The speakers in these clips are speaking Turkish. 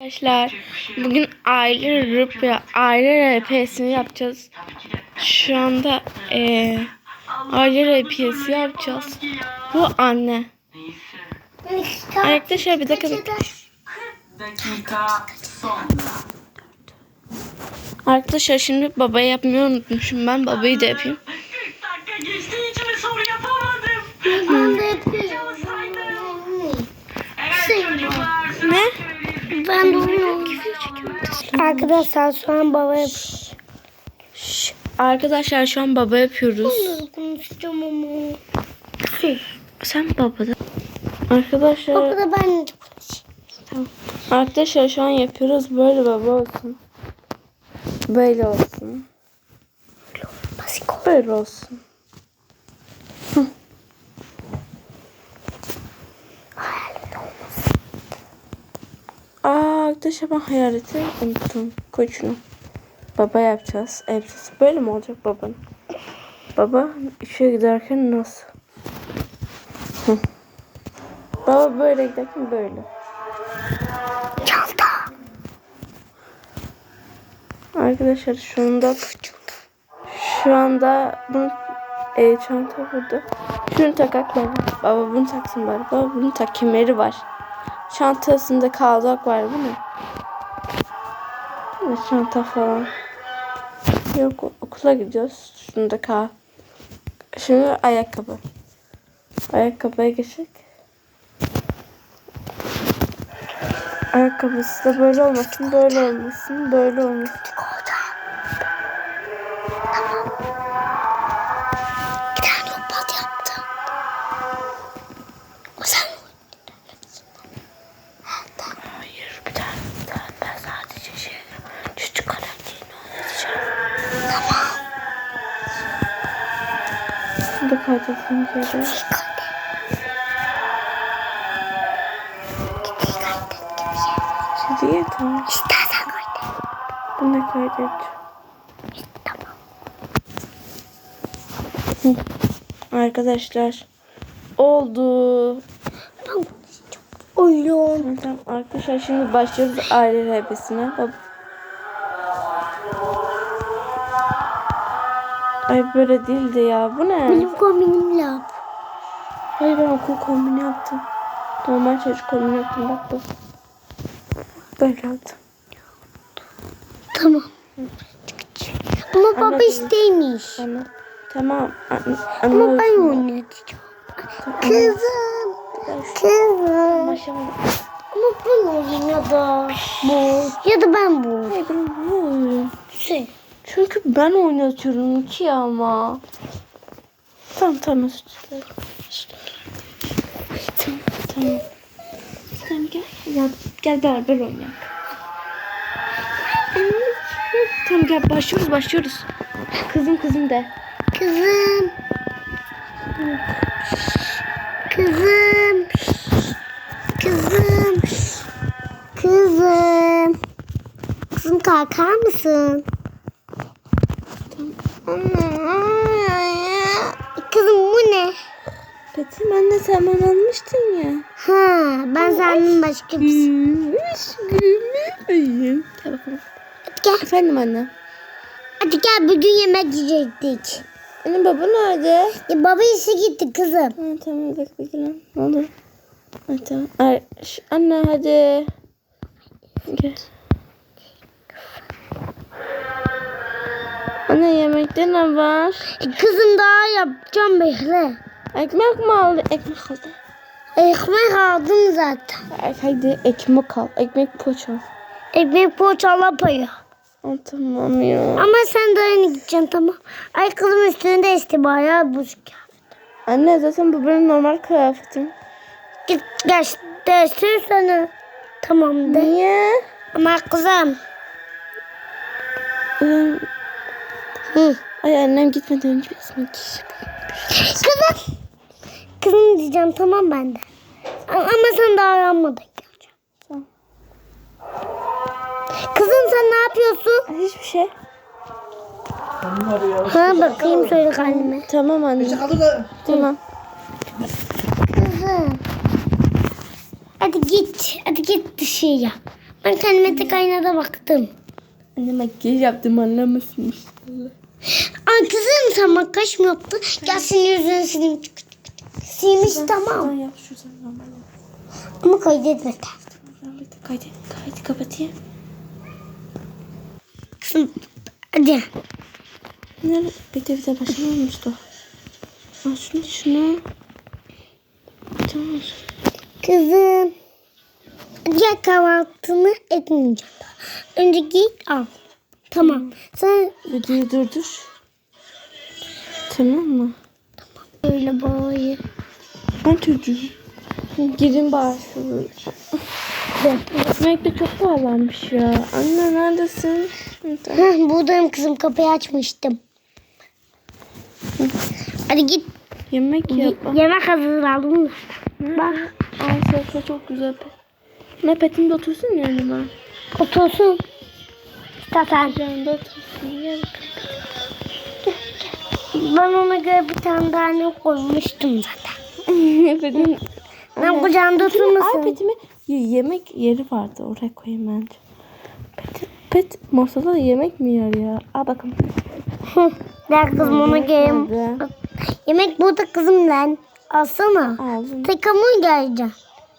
Arkadaşlar bugün aile rap aile RP'sini yapacağız. Şu anda eee aile RP'si yapacağız. Bu anne. Arkadaşlar bir dakika. dakika sonra. Arkadaşlar şimdi babayı yapmayı unutmuşum ben. Babayı da yapayım. 40 dakika geçti hiçbir soru yapamadım. Ben de yapıyorum. Evet çocuklar sıra Ne? Ben de Arkadaşlar şu an baba yapıyor. Şş, Arkadaşlar şu an baba yapıyoruz. Konuşacağım ama. Sen babada. Arkadaşlar Baba da ben de konuşayım. arkadaşlar şu an yapıyoruz. Böyle baba olsun. Böyle olsun. Böyle olsun. Hı. Aa, arkadaşlar ben hayaleti unuttum. Koy şunu. Baba yapacağız. Elbisesi böyle mi olacak babanın? Baba işe giderken nasıl? Hı. Baba böyle giderken böyle. Çanta. Arkadaşlar şu anda şu anda bunu e, çanta burada. Şunu takak baba. Baba bunu taksın bari. Baba bunu tak kemeri var. Çantasında kazak var bu ne? Ne çanta falan. Yok okula gidiyoruz. Şunu kal. Şimdi ayakkabı. Ayakkabıya geçecek. Ayakkabısı da böyle olmasın, böyle olmasın, böyle olmasın. Tamam. Kaydetsin geri. Hediye tamam. İstersen koy. Bunu da kaydedeceğim. Tamam. Arkadaşlar oldu. Konuşacağım. Oyun. Tamam arkadaşlar şimdi başlıyoruz aile hepsine. Ay böyle değildi ya. Bu ne? Benim kombinim yap. Hayır ben okul kombini yaptım. Normal çocuk kombini yaptım bak bu. Böyle yaptım. Tamam. Ama baba Anladım. isteymiş. Anne. Tamam. Anne. Ama Anne. ben oynatacağım. Kızım. Kızım. Maşallah. Ama ben oynadım. Bu. Ya da ben bu. Hayır ben bu. Şey. Çünkü ben oynatıyorum ki ama. Tamam tamam özür. Tamam tamam. Tamam gel. Ya, gel beraber oynayalım. Tamam gel başlıyoruz başlıyoruz. Kızım kızım de. Kızım. Kızım. Kızım. Kızım. Kızım kalkar mısın? Kızım bu ne? Betül ben de sen bana almıştın ya. Ha, ben senin başka bir şey. Gel bakalım. Hadi gel. Efendim anne. Hadi gel bugün yemek yiyecektik. Anne baba nerede? Ya baba işe gitti kızım. Ha, tamam bekle bekle lan. Ne olur. Ha, tamam. Ay, ş- anne hadi. Gel. Anne yemekte ne var? E, kızım daha yapacağım bekle. Ekmek mi aldı? Ekmek aldı. Ekmek aldım zaten. Ay, Haydi ekmek al. Ekmek poğaça. Ekmek poğaçala payı. Tamam ya. Ama sen de aynı gideceksin tamam. Ay kızım üstünde işte bayağı buz kıyafet. Anne zaten bu benim normal kıyafetim. Git gel değiştir sana. Tamam de. Niye? Ama kızım. Ee, Hı. Ay annem gitmeden önce bir giy. Kızım. Kızım diyeceğim tamam ben de. Ama sen daha aranmadan geleceksin. Tamam. Kızım sen ne yapıyorsun? Hiçbir şey. Ha bakayım söyle anneme. Tamam anne. Tamam. Kızım. Hadi git. Hadi git dışarıya. Ben kendime tek aynada baktım. Anne makyaj yaptım anlamasın Ay kızım sen makyaj mı yaptın? Gel senin yüzünü sileyim. Silmiş tamam. yap şuradan normal yap. Ama kaydetme. Ben bir de kaydı, kaydı kapatayım. Kızım hadi. Nerede? Bir de bir de başına olmuştu. Al şunu şunu. Tamam. Kızım. Diğer kahvaltını etmeyeceğim. Önce git al. Tamam. Sen Videoyu durdur. Tamam mı? öyle boyu. Ben çocuğum. Girin şuraya. Ekmek de çok pahalanmış ya. Anne neredesin? Heh, buradayım kızım kapıyı açmıştım. Hadi git. Yemek yap. Yemek hazırladım mı? Bak Ay salata çok güzel. Ne petimde otursun ya yanıma. otursun. Otursun. Gel. Ben ona göre bir tane daha ne koymuştum zaten. Petim. Ben kucağımda Ay oturmasın. petime y- yemek yeri vardı. Oraya koyayım bence. Pet, pet masada yemek mi yer ya? Al bakalım. Der kızım ona. Nerede? Yemek burada kızım lan. Alsana. Aldım. Tek hamur geleceğim.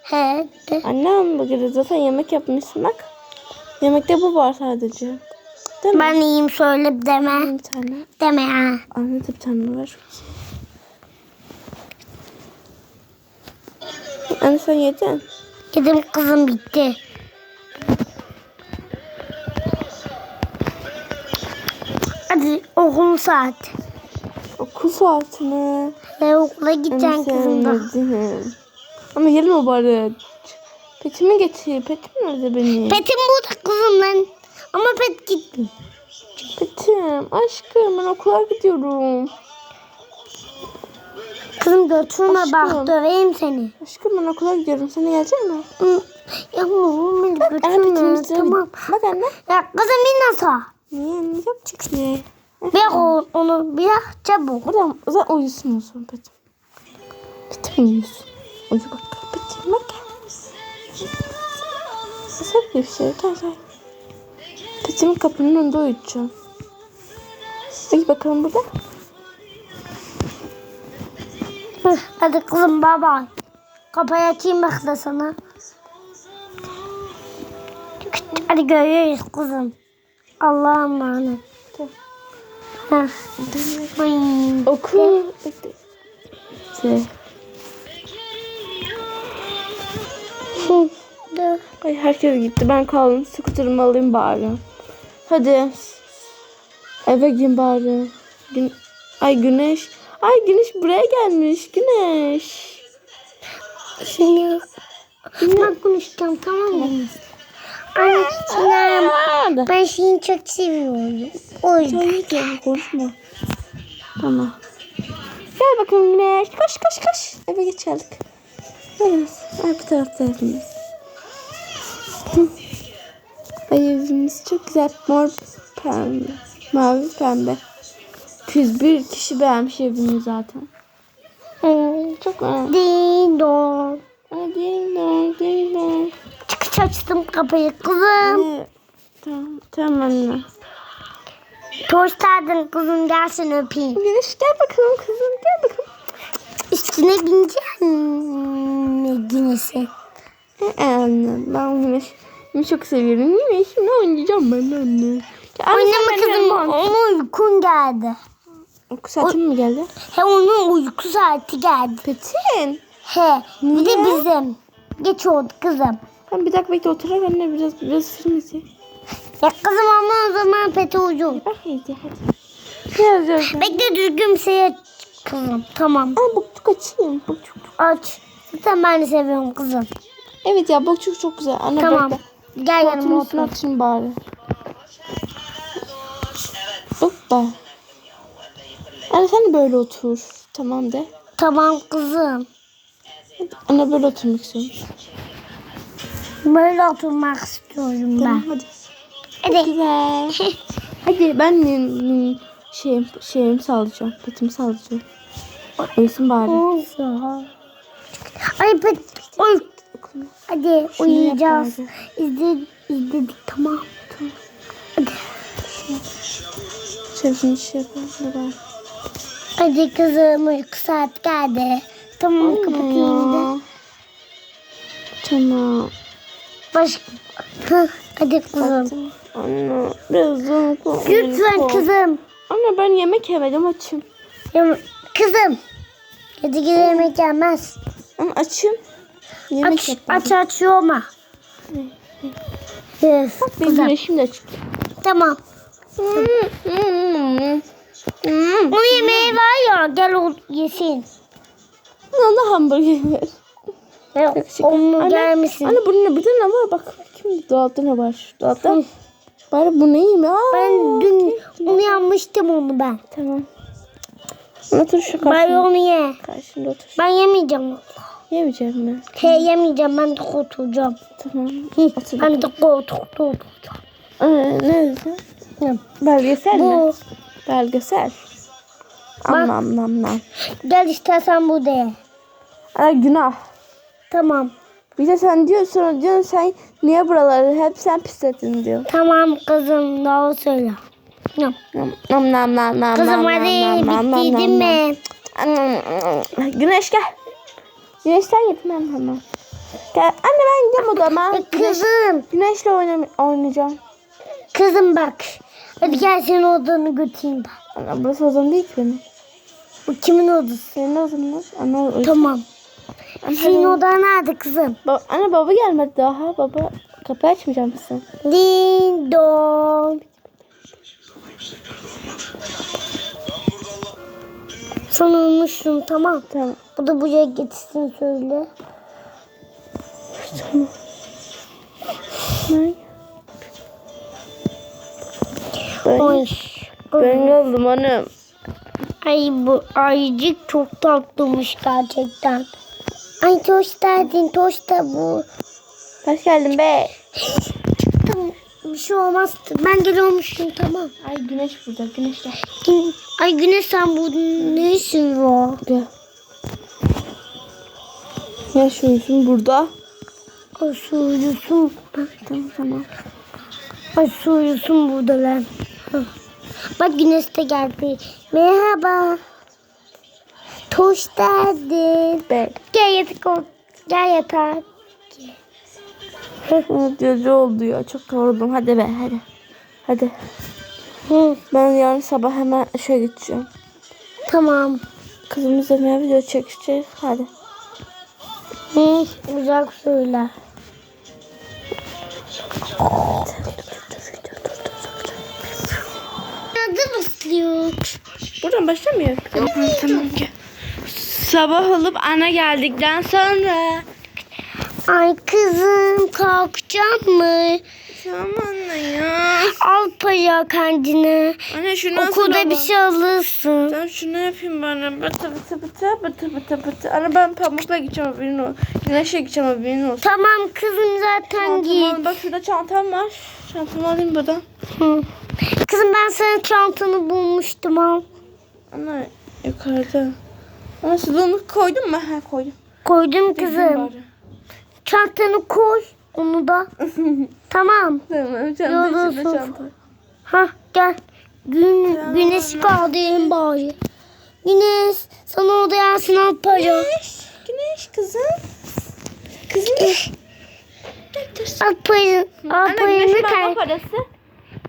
He. De. Annem bugün zaten yemek yapmışsın bak. Yemekte bu var sadece. Değil mi? Ben iyiyim söyle deme. Bir tane. Deme ha. Anne de bir tane ver. Anne sen yedin. Dedim kızım bitti. Hadi okul saat. Okul saati mi? Ve okula gideceksin kızım da. Ama yerim o bari. Petimi getir. Petim nerede benim? Petim burada kızım lan. Ama pet gitti. Petim. Aşkım ben okula gidiyorum. Kızım götürme Aşkım. bak döveyim seni. Aşkım ben okula gidiyorum. Sen gelecek misin? Hı. Ya oğlum beni Anne götürme. Tamam. Bak anne. Ya kızım bir nasıl? Niye? Ne yapacak ne? Ver onu bir çabuk. Burada o zaman uyusun o zaman Petim. Petim uyusun. Uyu bak. Petim bak. Sen bir şey. Gel gel. Petim'i kapının önünde uyutacağım. Uyu bakalım burada. Hadi kızım bay bay. Kapıyı açayım bak da sana. Hadi görüşürüz kızım. Allah'a emanet. Ay. Okul. Ay herkes gitti. Ben kaldım. Skuterımı alayım bari. Hadi. Eve gidin bari. Gün... Ay güneş. Ay güneş buraya gelmiş. Güneş. Şimdi ben konuşacağım tamam mı? Hadi. ben seni çok seviyorum. O yüzden. Hayır canım konuşma. Tamam. Gel bakalım Güneş. Koş koş koş. Eve geç geldik. Geliniz. Ay bu tarafta evimiz. Ay evimiz çok güzel. Mor pembe. Mavi pembe. Kız bir kişi beğenmiş evini zaten. Hmm. Çok beğendim. Ding dong. Ding dong ding dong. Çıkış açtım kapıyı kızım. Ee, Tamam, tamam anne. Geldin kızım gelsin öpeyim. Güneş gel bakalım kızım gel bakalım. Üstüne binecek mi güneşi? Ee, anne ben Güneş. Güneş'i çok seviyorum. Güneş'imle oynayacağım ben anne. Oynama kızım onun uykun geldi. Uyku saatin mi geldi? He onun uyku saati geldi. Petin. He bir de Niye? bizim. Geç oldu kızım. Ben bir dakika bekle oturak anne biraz biraz film izleyeyim. Ya kızım ama o zaman peti ucu. Bak hadi hadi. Bekle düzgün bir şey aç kızım. Tamam. Aa bokçuk açayım. Bokçuk. Aç. Zaten ben de seviyorum kızım. Evet ya bokçuk çok güzel. Anne Tamam. bekle. Gel yanıma otur. atayım bari. Hoppa. Anne sen böyle otur. Tamam de. Tamam kızım. Anne böyle oturmak istiyorum. Böyle oturmak istiyorum Tamam ben. hadi. Hadi. Güzel. hadi ben nin- şeyim, şeyimi sağlayacağım. Petimi sağlayacağım. Uyusun bari. Olsun. Ay pet. Oy. Hadi Şunu uyuyacağız. bari. İzle, izledik tamam. Şimdi şey yapalım da ben. Hadi kızım uyku saat geldi. Tamam kapatayım da. Tamam. Baş... Hadi kızım. Anne birazdan koy. Lütfen kızım. Anne ben yemek yemedim açım. Ya, kızım. Gece yemek yenmez. Anne açım. Yemek Aç, yapmadım. aç aç yorma. Yes, Benim kızım. güneşim de çıktı. Tamam. O yemeği var ya gel o yesin. Allah hamburger. Ya, Yakışıklı. onu gelmesin. Anne bunun bir tane var bak. Kim dolapta ne var? Dolapta. Bari bu neyim ya? Ben dün onu yanmıştım onu ben. Tamam. Otur şu Bari karşımda. onu ye. Karşımda otur. Ben yemeyeceğim onu. Yemeyeceğim mi? He yemeyeceğim ben de kurtulacağım. Tamam. Otur. ben de kurtulacağım. Ee, ne dedin? Belgesel mi? Bu. Belgesel. Am nam nam nam. Gel istersen bu de. Aa, günah. Tamam. Bir de sen diyor sonra diyorsun sen niye buraları hep sen pislettin diyor. Tamam kızım doğru söyle. Nam nam nam nam nam Kızım hadi nam, nam, nam, bitti nam, mi? Güneş gel. Güneşten gitmem hemen. Gel. Anne ben gideyim odama. Güneş, Kızım. güneşle oynam oynayacağım. Kızım bak. Hadi gel senin odanı götüreyim ben. Anne burası odam değil ki benim. Bu kimin odası? Senin odan mı? Anne, o- Tamam. Anne, Senin hadi. odan nerede kızım? Ba- anne baba gelmedi daha. Baba kapı açmayacak mısın? Ding dong. Sana unutmuşum tamam. Tamam. Bu da buraya getirsin söyle. Ne? Ben, Oy. ben geldim hanım. Ay bu ayıcık çok tatlıymış gerçekten. Ay toş derdin toş da bu. Hoş geldin be. Bir şey olmaz. Ben geliyormuşum tamam. Ay güneş burada güneş gel. Gün- Ay Güneş sen bu ne işin var? Gel. Ne şuysun burada? Ay su uyusun. Tamam tamam. Ay su uyusun burada lan. Bak Güneş de geldi. Merhaba. Toş derdin. Be. Gel yatak ol. Gel yatağa. Gece oldu ya çok yoruldum. Hadi be hadi. Hadi. Ben yarın sabah hemen işe gideceğim. tamam. Kızımızla ne video çekeceğiz. Hadi. Hı, güzel söyle. Adı basıyor. Buradan başlamıyor. Tamam tamam. Sabah olup ana geldikten sonra. Ay kızım kalkacak mı? Tamam anne ya. Al para kendine. Anne şunu Okulda bir şey alırsın. Tamam şunu yapayım bana. Bıtı bıtı bıtı bıtı bıtı bıtı. Anne ben pamukla gideceğim haberin olsun. Güneşe gideceğim haberin olsun. Tamam kızım zaten Çantamı git. al. Bak şurada çantam var. Çantamı alayım buradan. Hı. Kızım ben sana çantanı bulmuştum al. Anne yukarıda. Anne suluğunu koydun mu? Ha koydum. Koydum Kızım. kızım. Çantanı koy. Onu da. tamam. Tamam çanta içinde çanta. Ha gel. Gün, güneş kaldı en bari. Güneş sana orada yersin al para. Güneş. Güneş kızım. Kızım. Al parayı. Al Anne paranı güneşin kay. parası.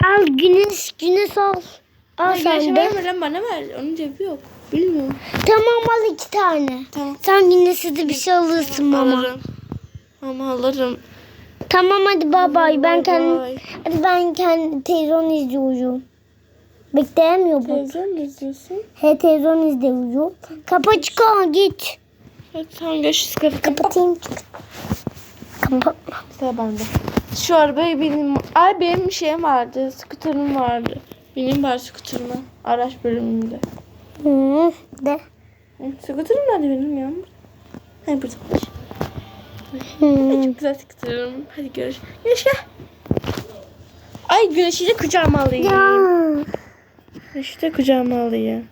Al güneş. Güneş al. Al sen de. verme lan bana ver. Onun cebi yok. Bilmiyorum. Tamam al iki tane. Tamam. Sen güneşe de bir şey alırsın mama. Alırım. Ama alırım. Tamam hadi bay bay. Ben kendi hadi ben kendi televizyon izliyorum. Bekleyemiyor bu. Televizyon izliyorsun? He televizyon izliyorum. Kapa çıkar git. Hadi tamam görüşürüz. Kapat. Kapatayım çık. Kapatma. Sıra bende. Şu arabayı benim... Ay benim şeyim vardı. Skuterim vardı. Benim var skuterime. Araç bölümünde. Hı, de. Skuterim nerede benim ya? Hay burada. Çok güzel skuterim. Hadi görüş. Güneş gel. Ay güneşi de kucağıma alayım. Güneşi de kucağıma alayım.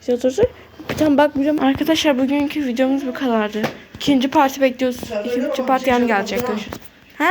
Güzel. Bir tane bakmayacağım. Arkadaşlar bugünkü videomuz bu kadardı. İkinci parti bekliyoruz. İkinci parti yani gelecek. Ha?